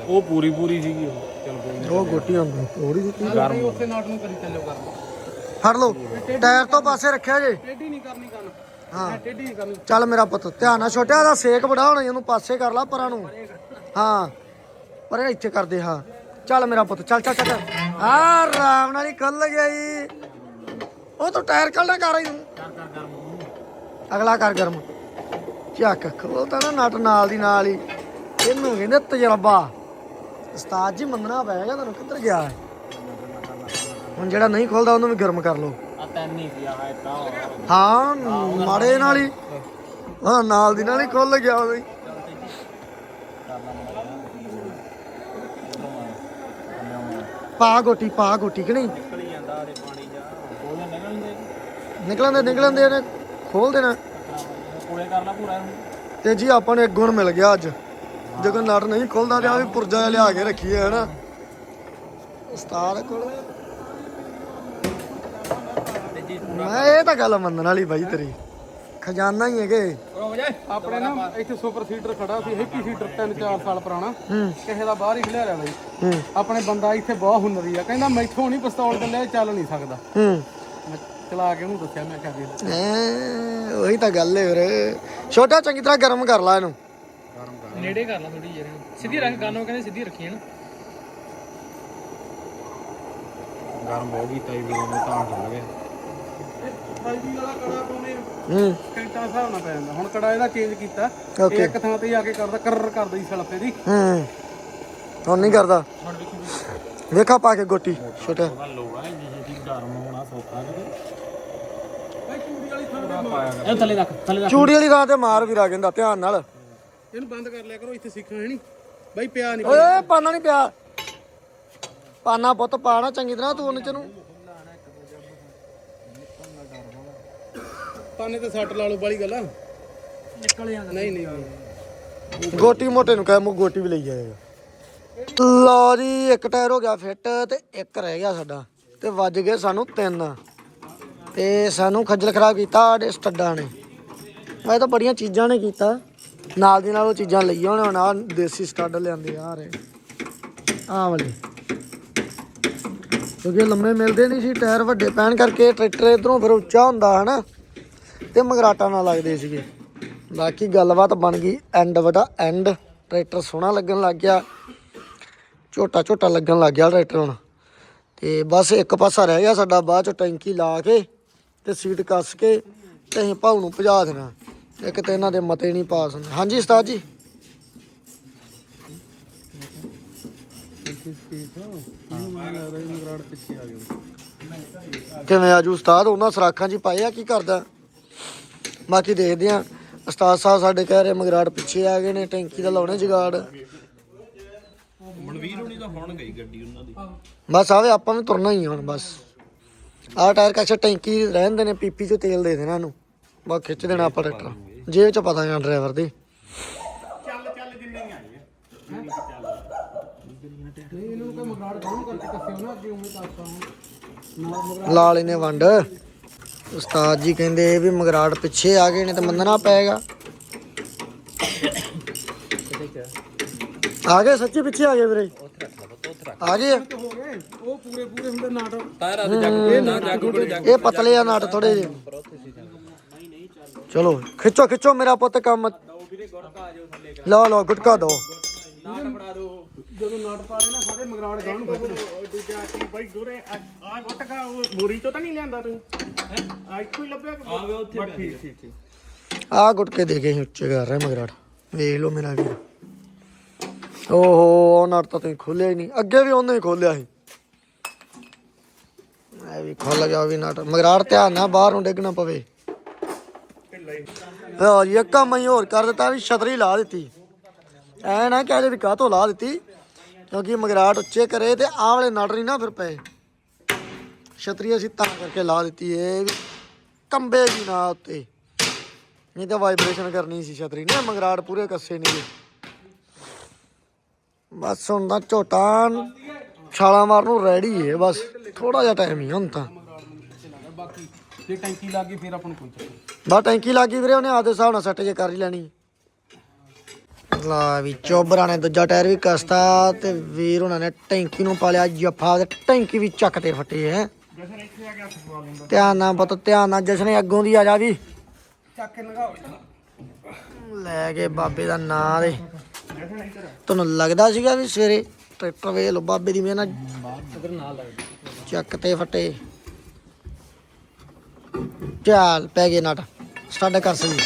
ਉਹ ਪੂਰੀ ਪੂਰੀ ਸੀਗੀ ਉਹ। ਚਲ ਕੋਈ ਉਹ ਗੋਟੀ ਹੁੰਦਾ ਥੋੜੀ ਦਿੱਤੀ ਗਰਮ ਉੱਥੇ ਨਾਟ ਨੂੰ ਕਰੀ ਚੱਲਿਓ ਕਰ ਫੜ ਲਓ। ਟਾਇਰ ਤੋਂ ਪਾਸੇ ਰੱਖਿਆ ਜੇ। ਟੇਢੀ ਨਹੀਂ ਕਰਨੀ ਕੰਨ ਹਾਂ। ਟੇਢੀ ਚੱਲ ਮੇਰਾ ਪੁੱਤ ਧਿਆਨ ਨਾਲ ਛੋਟਿਆ ਦਾ ਸੇਕ ਬੜਾ ਹੋਣਾ ਇਹਨੂੰ ਪਾਸੇ ਕਰ ਲਾ ਪਰਾਂ ਨੂੰ। ਹਾਂ ਪਰ ਇੱਥੇ ਕਰਦੇ ਹਾਂ। ਚੱਲ ਮੇਰਾ ਪੁੱਤ ਚੱਲ ਚੱਲ ਚੱਲ ਆ ਆਰਾਮ ਨਾਲ ਹੀ ਖੁੱਲ ਗਿਆ ਈ ਉਹ ਤੂੰ ਟਾਇਰ ਕੱਢਣਾ ਕਰ ਇਹਨੂੰ। ਅਗਲਾ ਕਰ ਗਰਮ। ਚੱਕ ਖੋਲਤਾ ਨਾ ਨਟ ਨਾਲ ਦੀ ਨਾਲ ਹੀ। ਇਹਨੂੰ ਕਹਿੰਦੇ ਤਜਰਬਾ। ਉਸਤਾਦ ਜੀ ਮੰਨਣਾ ਪਏਗਾ ਤੁਹਾਨੂੰ ਕਿੱਧਰ ਗਿਆ? ਹੁਣ ਜਿਹੜਾ ਨਹੀਂ ਖੋਲਦਾ ਉਹਨੂੰ ਵੀ ਗਰਮ ਕਰ ਲਓ। ਆ ਤੈਨ ਨਹੀਂ ਸੀ ਆਹ ਹਾਂ ਮਾੜੇ ਨਾਲ ਹੀ। ਹਾਂ ਨਾਲ ਦੀ ਨਾਲ ਹੀ ਖੁੱਲ ਗਿਆ ਉਹ ਪਾ ਗੋਟੀ ਪਾ ਗੋਟੀ ਕਿ ਨਹੀਂ? ਨਿਕਲੀ ਜਾਂਦਾ ਉਹਦੇ ਪਾਣੀ ਜਾ ਉਹ ਨਿਕਲਦੇ ਨੇ ਖੋਲ ਦੇਣਾ। ਕੋਲੇ ਕਰ ਲਾ ਪੂਰਾ। ਤੇ ਜੀ ਆਪਾਂ ਨੂੰ ਇੱਕ ਗੁਣ ਮਿਲ ਗਿਆ ਅੱਜ। ਜਦੋਂ ਨਟ ਨਹੀਂ ਖੁੱਲਦਾ ਤੇ ਆ ਵੀ ਪੁਰਜਾ ਲਿਆ ਕੇ ਰੱਖੀਏ ਹਨਾ। ਉਸਤਾਦ ਕੋਲ। ਮੈਂ ਇਹ ਤਾਂ ਗੱਲ ਮੰਨਣ ਵਾਲੀ ਬਾਈ ਤੇਰੀ। ਖਜ਼ਾਨਾ ਹੀ ਹੈਗੇ। ਆਪਣੇ ਨਾ ਇੱਥੇ ਸੁਪਰ ਸੀਡਰ ਖੜਾ ਸੀ ਹੈਪੀ ਸੀਡਰ 3-4 ਸਾਲ ਪੁਰਾਣਾ। ਕਿਸੇ ਦਾ ਬਾਹਰ ਹੀ ਖਲਿਆਰਿਆ ਬਾਈ। ਹੂੰ। ਆਪਣੇ ਬੰਦਾ ਇੱਥੇ ਬਹੁਤ ਹੁਨਰੀ ਆ। ਕਹਿੰਦਾ ਮੈਥੋਂ ਨਹੀਂ ਪਿਸਤੌਲ ਚੱਲਿਆ ਚੱਲ ਨਹੀਂ ਸਕਦਾ। ਮੈਂ ਚਲਾ ਕੇ ਉਹਨੂੰ ਦੱਸਿਆ ਮੈਂ ਕਿਹਾ ਵੀ ਐ ਉਹੀ ਤਾਂ ਗੱਲ ਹੈ ਵੀਰੇ ਛੋਟਾ ਚੰਗੀ ਤਰ੍ਹਾਂ ਗਰਮ ਕਰ ਲਾ ਇਹਨੂੰ। ਨੇੜੇ ਕਰ ਲਾ ਥੋੜੀ ਯਾਰ। ਸਿੱਧੀ ਰੱਖ ਕਾਨੋ ਕਹਿੰਦੇ ਸਿੱਧੀ ਰੱਖੀ ਨਾ ਗਰਮ ਹੋ ਗਈ ਤਾਈ ਵੀ ਉਹਨੇ ਤਾਂ ਖਾ ਗਿਆ ਫਾਈਵੀ ਵਾਲਾ ਕੜਾ ਪਾਉਨੇ ਹੂੰ। ਘੰਟਾ ਹਿਸਾਬ ਨਾਲ ਪੈ ਜਾਂਦਾ। ਹੁਣ ਕੜਾ ਇਹਦਾ ਚੇਂਜ ਕੀਤਾ। Okay. ਇਹ ਇੱਕ ਥਾਂ ਤੇ ਹੀ ਆ ਕੇ ਕਰਦਾ ਕਰਰ ਕਰਦਾ ਹੀ ਸਲਫੇ ਦੀ। ਹੂੰ। ਹੁਣ ਨਹੀਂ ਕਰਦਾ। ਵੇਖਾ ਪਾ ਕੇ ਗੋਟੀ ਛੋਟਾ। ਲੋਗਾ ਇਹ ਜੀ ਗਰਮ ਹੋਣਾ ਸੌਖਾ ਕਿਤੇ ਬਾਈ ਚੂੜੀ ਵਾਲੀ ਥਾਂ ਤੇ ਇਹ ਥੱਲੇ ਰੱਖ ਥੱਲੇ ਰੱਖ। ਚੂੜੀ ਵਾਲੀ ਥਾਂ ਤੇ ਮਾਰ ਵੀਰਾ ਕਹਿੰਦਾ ਧਿਆਨ ਨਾਲ। ਇਹਨੂੰ ਬੰਦ ਕਰ ਲਿਆ ਕਰੋ ਇੱਥੇ ਸਿੱਖਣਾ ਹੈ ਨਹੀਂ ਬਾਈ ਪਿਆ ਨਹੀਂ ਓਏ ਪਾਣਾ ਨਹੀਂ ਪਿਆ। ਪਾਣਾ ਪੁੱਤ ਪਾਣਾ ਚੰਗੀ ਤਰ੍ਹਾਂ ਤੂੰ ਉਹਨੇ ਚ ਨੂੰ। ਤਾਨੇ ਤੇ ਸੱਟ ਲਾ ਲਓ ਬਾਲੀ ਗੱਲ ਨਿਕਲ ਜਾਂਦਾ। ਨਹੀਂ ਨਹੀਂ। ਗੋਟੀ ਮੋਟੇ ਨੂੰ ਕਹਿ ਮੂੰ ਗੋਟੀ ਵੀ ਲਈ ਜਾਏਗਾ ਲਓ ਜੀ ਇੱਕ ਟਾਇਰ ਹੋ ਗਿਆ ਫਿੱਟ ਤੇ ਇੱਕ ਰਹਿ ਗਿਆ ਸਾਡਾ। ਤੇ ਵੱਜ ਗਏ ਸਾਨੂੰ ਤਿੰਨ। ਤੇ ਸਾਨੂੰ ਖੱਜਲ ਖਰਾਬ ਕੀਤਾ ਸਾਡੇ ਸਟੱਡਾਂ ਨੇ। ਮੈਂ ਤਾਂ ਬੜੀਆਂ ਚੀਜ਼ਾਂ ਨੇ ਕੀਤਾ। ਨਾਲ ਦੀ ਨਾਲ ਉਹ ਚੀਜ਼ਾਂ ਲਈਆਂ ਹੁਣ ਹੁਣ ਆਹ ਦੇਸੀ ਸਟੱਡ ਲਿਆਂਦੇ ਆ ਰਹੇ। ਆਹ ਵਾਲੇ। ਕਿਉਂਕਿ ਲੰਮੇ ਮਿਲਦੇ ਨਹੀਂ ਸੀ ਟਾਇਰ ਵੱਡੇ ਪੈਣ ਕਰਕੇ ਟਰੈਕਟਰ ਇਧਰੋਂ ਫਿਰ ਉੱਚਾ ਹੁੰਦਾ ਹਨਾ? ਤੇ ਮਗਰਾਟਾਂ ਨਾਲ ਲੱਗਦੇ ਸੀਗੇ। ਬਾਕੀ ਗੱਲਬਾਤ ਬਣ ਗਈ। ਐਂਡ ਵਟਾ ਐਂਡ ਟਰੈਕਟਰ ਸੋਹਣਾ ਲੱਗਣ ਲੱਗ ਗਿਆ। ਝੋਟਾ ਝੋਟਾ ਲੱਗਣ ਲੱਗ ਗਿਆ ਟਰੈਕਟਰ ਹੁਣ। ਤੇ ਬਸ ਇੱਕ ਪਾਸਾ ਰਹਿ ਗਿਆ ਸਾਡਾ, ਬਾਅਦ ਚ ਟੈਂਕੀ ਲਾ ਕੇ ਤੇ ਸੀਟ ਕੱਸ ਕੇ ਤੇ ਅਸੀਂ ਭਾਉ ਨੂੰ ਭਜਾ ਦੇਣਾ। ਇੱਕ ਤੇ ਇਹਨਾਂ ਦੇ ਮਤੇ ਨਹੀਂ ਪਾਸ ਹੁੰਦੇ। ਹਾਂਜੀ ਉਸਤਾਦ ਜੀ। ਕਿਵੇਂ ਆਜੂ ਉਸਤਾਦ? ਉਹਨਾਂ ਸਰਾਖਾਂ 'ਚ ਹੀ ਪਾਏ ਆ, ਕੀ ਕਰਦਾ? ਬਾਕੀ ਦੇਖਦੇ ਆ। ਉਸਤਾਦ ਸਾਹਿਬ ਸਾਡੇ ਕਹਿ ਰਹੇ ਮਗਰਾੜ ਪਿੱਛੇ ਆ ਗਏ ਨੇ ਟੈਂਕੀ ਦਾ ਲਾਉਣੇ ਜਗਾੜ। ਮਨਵੀਰ ਹੁਣੀ ਤਾਂ ਹੁਣ ਗਈ ਗੱਡੀ ਉਹਨਾਂ ਦੀ। ਬਸ ਆਵੇ ਆਪਾਂ ਵੀ ਤੁਰਨਾ ਹੀ ਆ ਹੁਣ ਬਸ। ਆਹ ਟਾਇਰ ਕੱਛ ਟੈਂਕੀ ਰਹਿੰਦੇ ਨੇ ਪੀਪੀ 'ਚ ਤੇਲ ਦੇ ਦੇਣਾ ਇਹਨੂੰ। ਬਸ ਖਿੱਚ ਦੇਣਾ ਆਪਾਂ ਟਰੈਕਟਰ। ਜੇਬ 'ਚ ਪਤਾ ਨਹੀਂ ਡਰਾਈਵਰ ਦੇ। ਚੱਲ ਚੱਲ ਜਿੰਨੇ ਹੀ ਆਏ ਆ ਨਹੀਂ ਇਹਨੂੰ ਕਾ ਮਗਾੜ ਕੌਣ ਕਰਕੇ ਕੱਸਿਓ ਨਾ ਅੱਗੇ ਉਵੇਂ ਕਰਤਾ ਲਾ ਲੈਨੇ ਵੰਡ। ਉਸਤਾਦ ਜੀ ਕਹਿੰਦੇ ਵੀ ਮਗਰਾੜ ਪਿੱਛੇ ਆ ਗਏ ਨੇ ਤੇ ਮੰਨਣਾ ਪਏਗਾ। ਆ ਗਏ, ਸੱਚੀ ਪਿੱਛੇ ਆ ਗਏ ਵੀਰੇ। ਆ ਗਏ ਉਹ ਪੂਰੇ ਪੂਰੇ ਹੁੰਦੇ ਨਾਟ ਤਾਰਾ ਤੇ ਜੱਗ ਇਹ ਜੱਗ ਇਹ ਪਤਲੇ ਆ ਨਾਟ ਥੋੜੇ ਜਿਹੇ। ਚਲੋ, ਖਿੱਚੋ ਖਿੱਚੋ ਮੇਰਾ ਪੁੱਤ ਕੰਮ। ਲਓ ਲਓ, ਗੁਟਕਾ ਦੋ। ਜਦੋਂ ਨਟ ਪਾ ਰਹੇ ਨਾ ਸਾਰੇ ਮਗਰਾੜ ਗਾਉਣ ਦੂਜਾ ਕੀ ਬਾਈ ਗੁਰੇ ਆ ਗੁੱਟਕਾ ਉਹ ਮੋਰੀ ਤੋਂ ਤਾਂ ਨਹੀਂ ਲਿਆਂਦਾ ਤੂੰ? ਆ ਇੱਕੋ ਹੀ ਲੱਭਿਆ ਕਿ ਆਵੇ ਉੱਥੇ ਬਸ ਠੀਕ ਠੀਕ ਠੀਕ। ਆ ਗੁਟਕੇ ਦੇ ਅਸੀਂ ਉੱਚੇ ਕਰ ਰਹੇ ਮਗਰਾੜ। ਵੇਖ ਲਓ ਮੇਰਾ ਵੀਰ। ਓਹੋ ਉਹ ਨਟ ਤਾਂ ਤੁਸੀਂ ਖੋਲਿਆ ਹੀ ਨਹੀਂ। ਅੱਗੇ ਵੀ ਉਹਨੇ ਹੀ ਖੋਲਿਆ ਸੀ। ਇਹ ਵੀ ਖੁੱਲ ਗਿਆ ਵੀ ਨਟ। ਮਗਰਾੜ ਧਿਆਨ ਨਾਲ ਬਾਹਰ ਨੂੰ ਡਿੱਗ ਨਾ ਪਵੇ। ਹਾਂ ਜੀ ਇੱਕ ਕੰਮ ਹੀ ਹੋਰ ਕਰ ਦਿੱਤਾ ਵੀ ਛਤਰੀ ਲਾ ਦਿੱਤੀ। ਐ ਨਾ ਕਹਿ ਜੇ ਵੀ ਕਾਹਤੋਂ ਲਾ ਦਿੱਤੀ। ਕਿਉਂਕਿ ਮਗਰਾਟ ਉੱਚੇ ਕਰੇ ਤੇ ਆਹ ਵਾਲੇ ਨਟ ਨਹੀਂ ਨਾ ਫਿਰ ਪਏ। ਛਤਰੀ ਅਸੀਂ ਤਾਂ ਕਰਕੇ ਲਾ ਦਿੱਤੀ ਇਹ ਵੀ ਕੰਬੇ ਵੀ ਨਾ ਉੱਤੇ। ਨਹੀਂ ਤਾਂ ਵਾਈਬ੍ਰੇਸ਼ਨ ਕਰਨੀ ਸੀ ਛਤਰੀ ਨੇ ਮਗਰਾੜ ਪੂਰੇ ਕੱਸੇ ਨਹੀਂ ਬਸ ਹੁਣ ਤਾਂ ਝੋਟਾ ਛਾਲਾਂ ਮਾਰਨ ਨੂੰ ਰੈਡੀ ਹੈ ਬਸ ਥੋੜਾ ਜਿਹਾ ਟਾਈਮ ਹੀ ਹੁਣ ਤਾਂ। ਬਾਕੀ ਜੇ ਟੈਂਕੀ ਲੱਗ ਗਈ ਫਿਰ ਆਪਾਂ ਨੂੰ ਕੋਈ ਚੱਕਰ। ਬਾ ਟੈਂਕੀ ਲੱਗੀ ਵੀਰੇ ਉਹਨੇ ਆਪਦੇ ਹਿਸਾਬ ਨਾਲ ਸੈੱਟ ਜੇ ਕਰ ਹੀ ਲੈਣੀ। ਲਾ ਵੀ ਚੋਬਰਾਂ ਨੇ ਦੂਜਾ ਟਾਇਰ ਵੀ ਕਸਤਾ ਤੇ ਵੀਰ ਉਹਨਾਂ ਨੇ ਟੈਂਕੀ ਨੂੰ ਪਾਲਿਆ ਜੱਫਾ ਤੇ ਟੈਂਕੀ ਵੀ ਚੱਕ ਤੇ ਫੱਟੇ ਹੈ। ਜਸ਼ਨ ਇੱਥੇ ਆ ਗਿਆ ਸਪਵਾ ਲੈਂਦਾ ਧਿਆਨ ਨਾਲ ਪੁੱਤ ਧਿਆਨ ਨਾਲ ਜਸ਼ਨੇ ਅੱਗੋਂ ਦੀ ਆ ਜਾ ਵੀ। ਚੱਕ ਕੇ ਲਗਾਓ ਲੈ ਕੇ ਬਾਬੇ ਦਾ ਨਾਂ ਦੇ। ਤੁਹਾਨੂੰ ਲੱਗਦਾ ਸੀਗਾ ਵੀ ਸਵੇਰੇ ਟਰੈਕਟਰ ਵੇਖ ਲਓ ਬਾਬੇ ਦੀ ਲੱਗਦਾ ਚੱਕ ਤੇ ਫੱਟੇ। ਚੱਲ ਪੈ ਗਏ ਨਟ ਸਟਾਰਟ ਕਰ ਸਹੀ।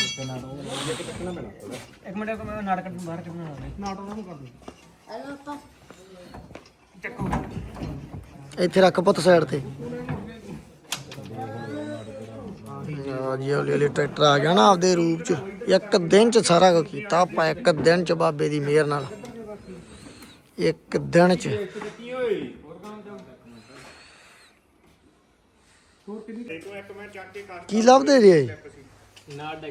ਇੱਕ ਮਿੰਟ ਇੱਕ ਮੈਂ ਨਾਟਕ ਬਾਹਰ ਕੱਢਣਾ ਨਾਟ ਉਹਨਾਂ ਨੂੰ ਕਰ ਦੇ। ਇੱਥੇ ਰੱਖ ਪੁੱਤ ਸਾਈਡ ਤੇ। ਆ ਜੀ ਹੌਲੀ ਹੌਲੀ ਟਰੈਕਟਰ ਆ ਗਿਆ ਨਾ ਆਪਦੇ ਰੂਪ ਚ। ਇੱਕ ਦਿਨ ਚ ਸਾਰਾ ਕੁਝ ਕੀਤਾ ਆਪਾਂ ਇੱਕ ਦਿਨ ਚ ਬਾਬੇ ਦੀ ਮਿਹਰ ਨਾਲ। ਇੱਕ ਦਿਨ ਚ। ਕੀ ਓਏ ਇੱਕ ਇੱਕ ਮੈਂ ਚੱਕ ਕੇ ਕਰ ਕੀ ਲੱਭਦੇ ਜੇ ਨਾਟ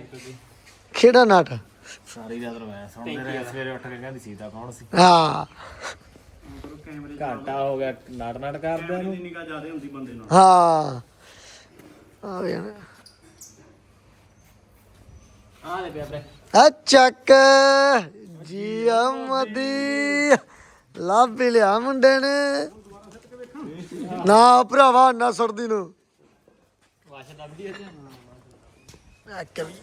ਕਿਹੜਾ ਨਟ ਸਾਰੀ ਰਾਤ ਰਵਾਇਆ ਸੁਣਦੇ ਰਹੇ ਸਵੇਰੇ ਉੱਠ ਕੇ ਕਹਿੰਦੀ ਸੀਤਾ ਕੌਣ ਸੀ? ਹਾਂ। ਘਾਟਾ ਹੋ ਗਿਆ ਨਾਟ ਨਾਟ ਕਰਦਿਆਂ ਨੂੰ ਨਿਗਾ ਜ਼ਿਆਦਾ ਹੁੰਦੀ ਬੰਦੇ ਨਾਲ। ਹਾਂ। ਆ ਵੇ ਨਾ। ਆ ਲੈ ਪਿਆ ਆ ਚੱਕ। ਜੀ ਅਮਦੀ ਲੱਭ ਹੀ ਲਿਆ ਮੁੰਡੇ ਨੇ। ਨਾ ਭਰਾਵਾ ਨਾ ਸਰਦੀ ਨੂੰ। ਵਾਸ਼ਾ ਦੱਬਦੀ ਅੱਜ ਆ ਕਵੀ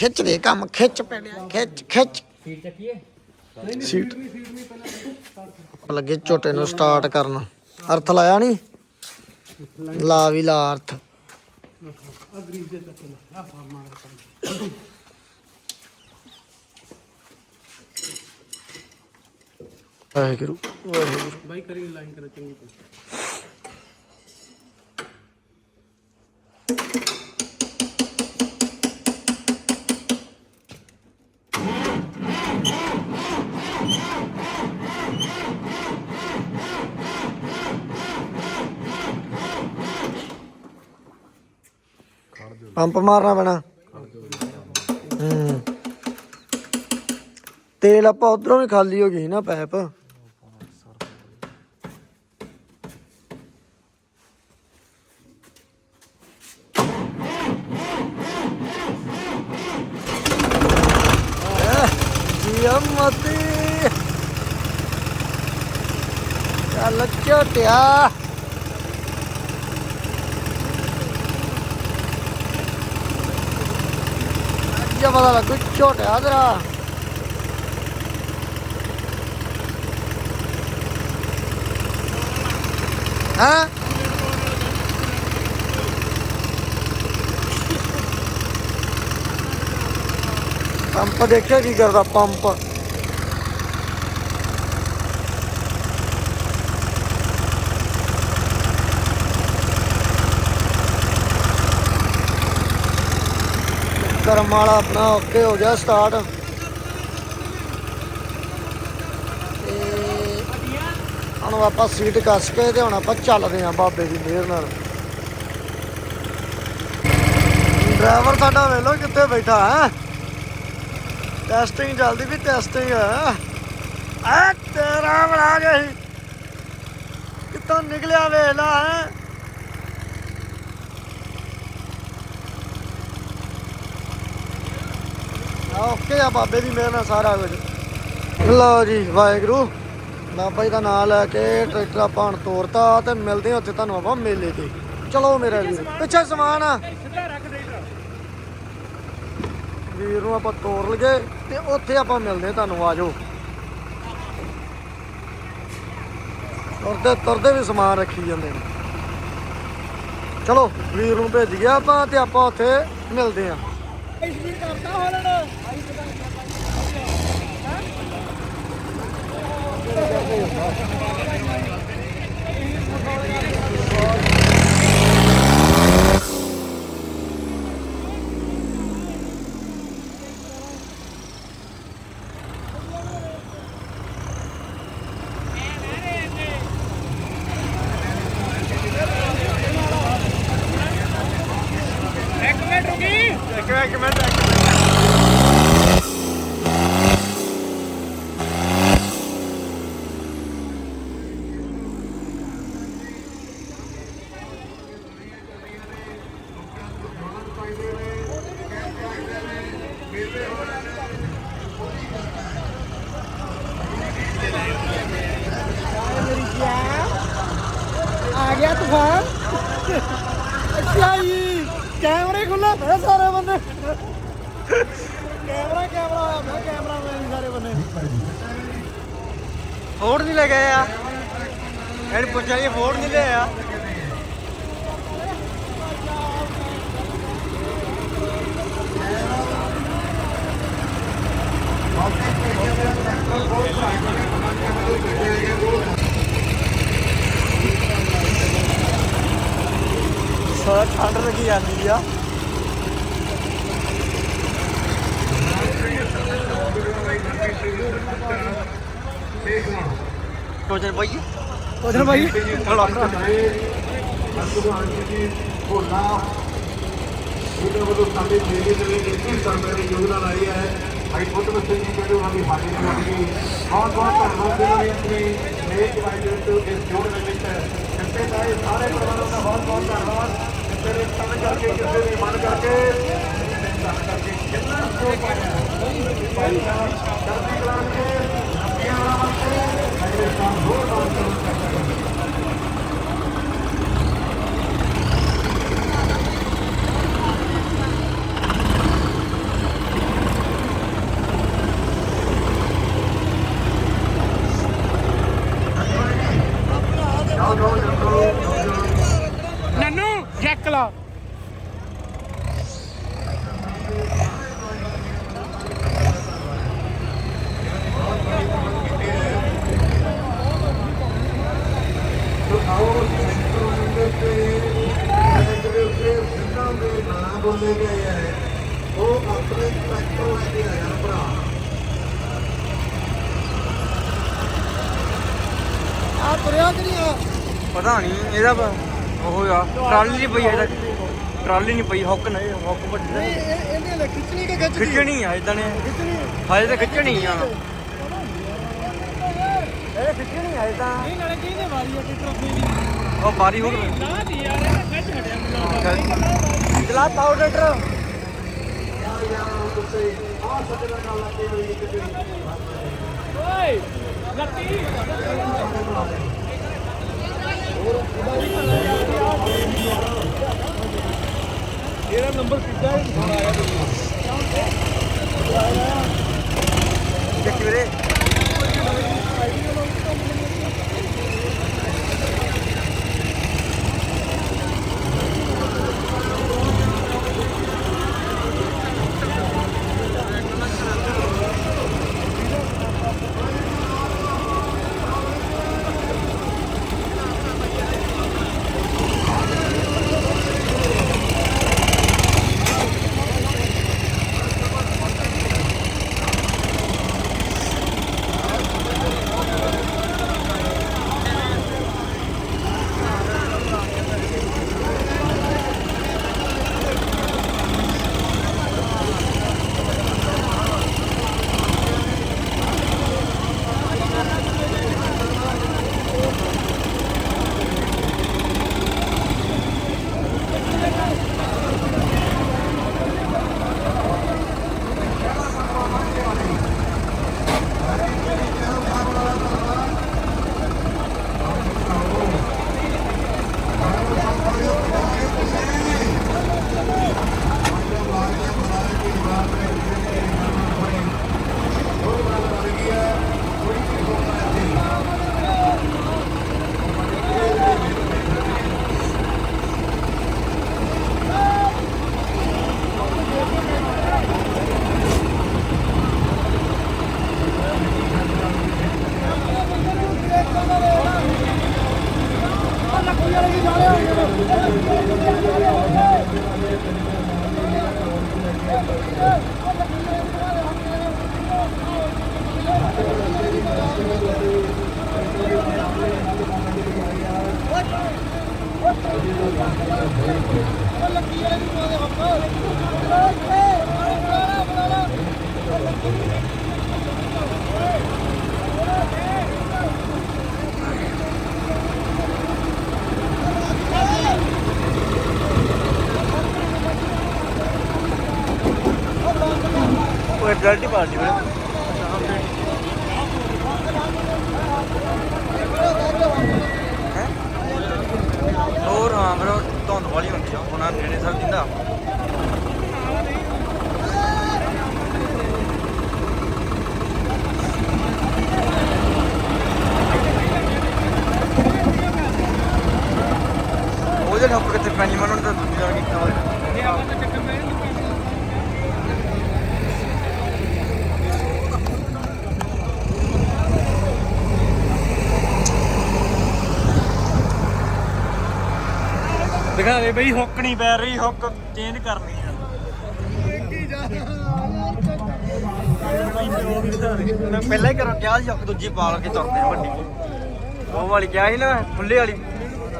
ਖਿੱਚ ਦੇ ਕੰਮ ਖਿੱਚ ਪੈਣਿਆ ਖਿੱਚ ਖਿੱਚ। ਫੀਡ ਚੱਕੀਏ? ਸੀਟ। ਲੱਗੇ ਝੋਟੇ ਨੂੰ ਸਟਾਰਟ ਕਰਨ। ਅਰਥ ਲਾਇਆ ਨਹੀਂ ਲਾ ਵੀ ਲਾ ਅਰਥ। ਵਾਹਿਗੁਰੂ। ਵਾਹਿਗੁਰੂ ਬਾਈ ਕਰੀ ਲਾਈਨ ਕਰ ਚੰਗੀ ਤਰ੍ਹਾਂ। ਪੰਪ ਮਾਰਨਾ ਪੈਣਾ। ਹੂੰ। ਤੇਲ ਆਪਾਂ ਉਧਰੋਂ ਵੀ ਖਾਲੀ ਹੋ ਗਈ ਨਾ ਪੈਪ। ਜੀਮਤੀ ਚੱਲ ਝੋਟਿਆ। ਅੱਜ ਪਤਾ ਲੱਗੂ ਝੋਟਿਆ ਤੇਰਾ। ਹਾਂ? ਪੰਪ ਦੇਖਿਆ ਕੀ ਕਰਦਾ ਪੰਪ? ਕਰਮ ਵਾਲਾ ਆਪਣਾ ਓਕੇ ਹੋ ਗਿਆ ਸਟਾਰਟ ਤੇ ਹੁਣ ਆਪਾਂ ਸੀਟ ਕੱਸ ਕੇ ਤੇ ਹੁਣ ਆਪਾਂ ਚੱਲਦੇ ਆਂ ਬਾਬੇ ਦੀ ਮਿਹਰ ਨਾਲ। ਡਰਾਈਵਰ ਸਾਡਾ ਵੇਲੋ ਕਿੱਥੇ ਬੈਠਾ ਹੈ। ਟੈਸਟਿੰਗ ਚੱਲਦੀ ਵੀ ਟੈਸਟਿੰਗ ਆ ਤੇਰਾ ਬਣਾ ਗਈ ਕਿੱਥੋਂ ਨਿਕਲਿਆ ਵੇਲਾ ਹੈ। ਓਕੇ ਆ ਬਾਬੇ ਦੀ ਮਿਹਰ ਨਾਲ ਸਾਰਾ ਕੁਝ। ਲਓ ਜੀ ਵਾਹਿਗੁਰੂ। ਬਾਬਾ ਜੀ ਦਾ ਨਾਮ ਲੈ ਕੇ ਟਰੈਕਟਰ ਆਪਾਂ ਤੋਰਤਾ ਤੇ ਮਿਲਦੇ ਹਾਂ ਉੱਥੇ ਤੁਹਾਨੂੰ ਆਪਾਂ ਮੇਲੇ ਤੇ। ਚਲੋ ਮੇਰੇ ਵੀਰ ਪਿੱਛੇ ਸਮਾਨ ਆ। ਵੀਰ ਨੂੰ ਆਪਾਂ ਤੋਰ ਲਗੇ ਤੇ ਉੱਥੇ ਆਪਾਂ ਮਿਲਦੇ ਤੁਹਾਨੂੰ ਆ ਜਾਓ। ਤੁਰਦੇ ਤੁਰਦੇ ਵੀ ਸਮਾਨ ਰੱਖੀ ਜਾਂਦੇ ਨੇ। ਚਲੋ ਵੀਰ ਨੂੰ ਭੇਜ ਗਿਆ ਆਪਾਂ ਤੇ ਆਪਾਂ ਉੱਥੇ ਮਿਲਦੇ ਹਾਂ ਇੱਕ ਮਿੰਟ ਰੁਕੀ ਇੱਕ ਮਿੰਟ ਇੱਕ ਮਿੰਟ ਆ ਗਿਆ ਤੂਫਾਨ ਅੱਛਾ ਜੀ ਕੈਮਰੇ ਖੁੱਲੇ ਪਏ ਸਾਰੇ ਬੰਦੇ ਕੈਮਰਾ ਕੈਮਰਾ ਹੋਇਆ ਪਿਆ ਕੈਮਰਾ ਮੈਨ ਸਾਰੇ ਬੰਦੇ ਫੋੜ ਨਹੀਂ ਲਗੇ ਆ ਇਹ ਪੁੱਛਿਆ ਇਹ ਫੋੜ ਨਹੀਂ ਲੈ ਸਾਰਾ ਠੰਡ ਲੱਗੀ ਜਾਂਦੀ ਆ। ਕੋਜਨ ਭਾਈ ਕੋਜਨ ਭਾਈ ਇਹਨਾਂ ਵੱਲੋਂ ਸਾਡੇ ਮੇਲੇ ਦੇ ਵਿੱਚ ਇੱਕੀ ਸਰਕਾਰ ਨੇ ਯੋਗਦਾਨ ਆਈ ਹੈ ਭਾਈ ਬੁੱਧ ਸਿੰਘ ਜੀ ਕਹਿੰਦੇ ਉਹਨਾਂ ਦੀ ਹਾਜ਼ਰੀ ਹੋਣੀ ਬਹੁਤ ਬਹੁਤ ਧੰਨਵਾਦ। ਇਹਨਾਂ ਨੇ ਆਪਣੇ ਨੇਕ ਵਾਇਦੇ ਤੋਂ ਇਸ ਜੋੜ ਦੇ ਵਿੱਚ ਜਿੱਤੇ ਦਾ ਇਹ ਸਾਰੇ ਪਰਿਵਾਰਾਂ ਦਾ ਬਹੁਤ ਬਹੁਤ ਧੰਨਵਾਦ ਜਿੱਤੇ ਨੇ ਤਨ ਕਰਕੇ ਜਿੱਤੇ ਨੇ ਮਨ ਕਰਕੇ ਧੰਨ ਕਰਕੇ ਕਿੰਨਾ ਜੋ ਪਾਇਆ ਭਾਈ ਸਾਹਿਬ ਚੜ੍ਹਦੀ ਕਲਾ ਕੇ ਅੱਗੇ ਵਾਲਾ ਵਾਸਤੇ ਅਗਲੇ ਸਾਲ ਹੋਰ ਬਹੁਤ ਬਹੁਤ ਨੰਨੂ ਚੈੱਕ ਲਾ ਆਓ ਸੈਂਟਰ ਦੇ ਉੱਤੇ ਸੈਂਟਰ ਦੇ ਉੱਤੇ ਸਿੰਘਾਂ ਦੇ ਨਾਂ ਬੋਲੇ ਗਏ ਹੈ ਉਹ ਆਪਣੇ ਟਰੈਕਟਰ ਲੈ ਕੇ ਆਇਆ ਭਰਾ ਆ ਤੁਰਿਆ ਕਿ ਨਹੀਂ ਆ? ਪਤਾ ਨਹੀਂ ਇਹਦਾ ਪ- ਉਹ ਆ ਟਰਾਲੀ ਜੀ ਪਈ ਇਹਦਾ। ਟਰਾਲੀ ਨਹੀਂ ਪਈ ਹੁੱਕ ਨਹੀਂ ਹੁੱਕ ਵੱਡੀ ਨਹੀਂ ਇਹ ਇਹਨੇ ਲੈ ਖਿੱਚਣੀ ਕਿ ਖਿੱਚਦੀ? ਖਿੱਚਣੀ ਆ ਇਦਾਂ ਨੇ। ਖਿੱਚਣੀ। ਹਾਲੇ ਤਾਂ ਖਿੱਚਣੀ ਆ। ਇਹ ਖਿੱਚਣੀ ਆ ਇਹ ਤਾਂ। ਨਹੀਂ ਨਾਲੇ ਕਿਹਦੇ ਵਾਰੀ ਆ ਆਪਣੀ ਦੀ? ਉਹ ਬਾਰੀ ਹੋ ਗਈ। ਨਾ ਦੀ ਯਾਰ ਇਹ ਖਿੱਚ ਹਟਿਆ ਮੈਨੂੰ ਚਲਾ ਪਾਓ ਟਰੈਕਟਰ। ਓਏ ਲੱਤੀ। ਇਹਦਾ ਨੰਬਰ ਸਿੱਧਾ ਹੀ ਆਇਆ ਦੇਖੀ ਵੀਰੇ ਉਹ ਪਾਰਟੀ ਵੀਰੇ ਹੈਂ? ਹੋਰ ਹਾਂ ਵੀਰੇ ਉਹ ਧੁੰਦ ਵਾਲੀ ਹੁੰਦੀ ਆ ਉਹਨਾਂ ਨੇੜੇ ਸਭ ਦਿੰਦਾ ਉਹਦੇ ਠੱਪ ਕਿੱਥੇ ਪੈਣੀ ਮੈਨੂੰ ਤਾਂ ਦੂਜੀ ਵਾਰ ਕੀਤਾ ਹੋਇਆ ਇਹ ਆਪਾਂ ਤਾਂ ਚੱਕਰ ਪੈ ਦਿਖਾ ਦੇ ਬਈ ਹੁੱਕ ਨਹੀਂ ਪੈ ਰਹੀ ਹੁੱਕ ਚੇਂਜ ਕਰਨੀ ਆ। ਮੈਂ ਪਹਿਲਾਂ ਹੀ ਕਰੋ ਕਿਹਾ ਸੀ ਹੁੱਕ ਦੂਜੀ ਪਾ ਕੇ ਤੁਰਦੇ ਆ ਵੱਡੀ ਉਹ ਵਾਲੀ ਕਿਹਾ ਸੀ ਨਾ ਖੁੱਲੇ ਵਾਲੀ।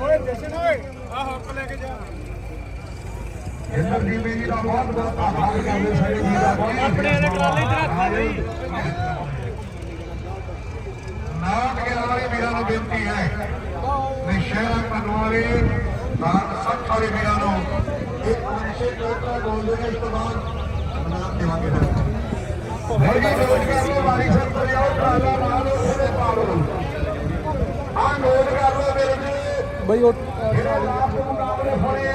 ਓਏ ਜਸ਼ਨ ਓਏ ਆ ਹੱਕ ਲੈ ਕੇ ਜਾ। ਇੰਦਰ ਦੀਪੇ ਜੀ ਦਾ ਬਹੁਤ ਬਹੁਤ ਆਭਾਰ ਕਰਦੇ ਸਾਡੇ ਜੀ ਦਾ ਬਹੁਤ ਆਪਣੇ ਇਹਦੇ ਟਰਾਲੇ ਚ ਰੱਖ ਦੇ ਨਾਟ ਕੇ ਵਾਲੇ ਵੀਰਾਂ ਨੂੰ ਬੇਨਤੀ ਹੈ ਨਿਸ਼ਾਨਾ ਕਰਨ ਨਾਟ ਸੱਤ ਵਾਲੇ ਵੀਰਾਂ ਨੂੰ ਇੱਕ ਮਨਸ਼ੇ ਟੋਟਾ ਗੋਲ ਦੇ ਇਸ ਤੋਂ ਬਾਅਦ ਨਾਮ ਦੇਵਾਂਗੇ ਹੈਗਾ ਨੋਟ ਕਰ ਲਓ ਵਾਰੀ ਸਰ ਤੋਂ ਜਾਓ ਟਰਾਲਾ ਨਾਲ ਉਹਦੇ ਪਾ ਲਓ ਆ ਨੋਟ ਕਰ ਲਓ ਮੇਰੇ ਜੀ ਬਈ ਉਹ ਦੇ ਮੁਕਾਬਲੇ ਹੋਣੇ ਆ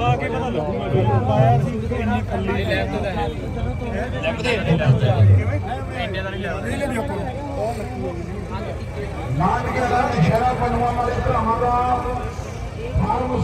ਆ ਕੇ ਪਤਾ ਲੱਗੂਗਾ ਜੋ ਪਾਇਆ ਸੀ ਇੰਨੀ ਖੱਲੀ ਲੈਫਟ ਦੇ ਇੰਡੀਆ ਦਾ ਨਹੀਂ ਲੈਫਟ ਨਾਟ नाम के कारण शराब बनवा हमारा फार्म